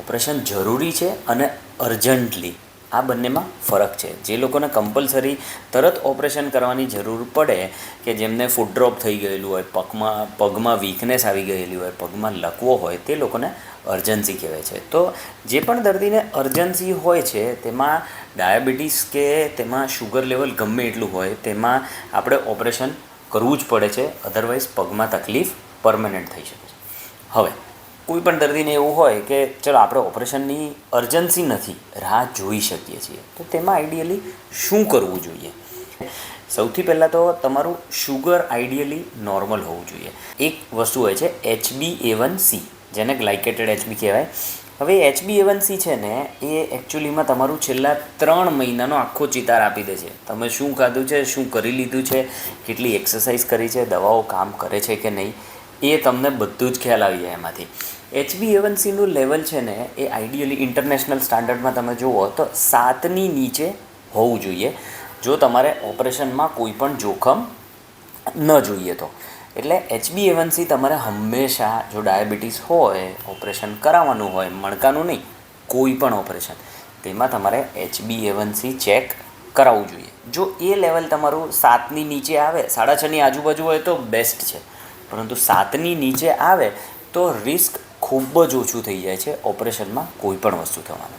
Operation જરૂરી છે અને અર્જન્ટલી. આ બંનેમાં ફરક છે. જે લોકોને કમ્પલસરી તરત ઓપરેશન કરવાની જરૂર પડે કે જેમને ફૂડ ડ્રોપ થઈ ગયેલું હોય, પગમાં પગમાં વીકનેસ આવી ગયેલી હોય, પગમાં લકવો હોય, તે લોકોને અર્જન્સી કહેવાય છે. તો જે પણ દર્દીને અર્જન્સી હોય છે, તેમાં ડાયાબિટીસ કે તેમાં શુગર લેવલ ગમે એટલું હોય, તેમાં આપણે ઓપરેશન કરવું જ પડે છે. અધરવાઇઝ પગમાં તકલીફ પરમનન્ટ થઈ શકે છે. હવે કોઈ પણ દર્દીને એવું હોય કે ચલો આપણે ઓપરેશનની અર્જન્સી નથી, રાહ જોઈ શકીએ છીએ. તો તેમાં આઈડિયલી શું કરવું જોઈએ? સૌથી પહેલાં તો તમારું શુગર આઈડિયલી નોર્મલ હોવું જોઈએ. એક વસ્તુ હોય છે એચબી એવન સી જેને ગ્લાઇકેટેડ એચબી કહેવાય. હવે એચબી એવન સી છે ને, એ એકચ્યુઅલીમાં તમારું છેલ્લા ત્રણ મહિનાનો આખો ચિતાર આપી દે છે. તમે શું ખાધું છે, શું કરી લીધું છે, કેટલી એક્સરસાઇઝ કરી છે, દવાઓ કામ કરે છે કે નહીં એ તમને બધું જ ખ્યાલ આવી જાય એમાંથી. એચબી એવનસીનું લેવલ છે ને, એ આઈડિયલી ઇન્ટરનેશનલ સ્ટાન્ડર્ડમાં તમે જુઓ તો સાતની નીચે હોવું જોઈએ. જો તમારે ઓપરેશનમાં કોઈ પણ જોખમ ન જોઈએ તો. એટલે એચબી એવનસી તમારે હંમેશા જો ડાયાબિટીસ હોય, ઓપરેશન કરાવવાનું હોય, મણકાનું નહીં, કોઈ પણ ઓપરેશન, તેમાં તમારે એચબી એવનસી ચેક કરાવવું જોઈએ. જો એ લેવલ તમારું સાતની નીચે આવે, સાડા છની આજુબાજુ હોય તો બેસ્ટ છે. પરંતુ સાતની નીચે આવે તો રિસ્ક ખૂબ જ ઓછું થઈ જાય છે ઓપરેશનમાં કોઈ પણ વસ્તુ થવાનું.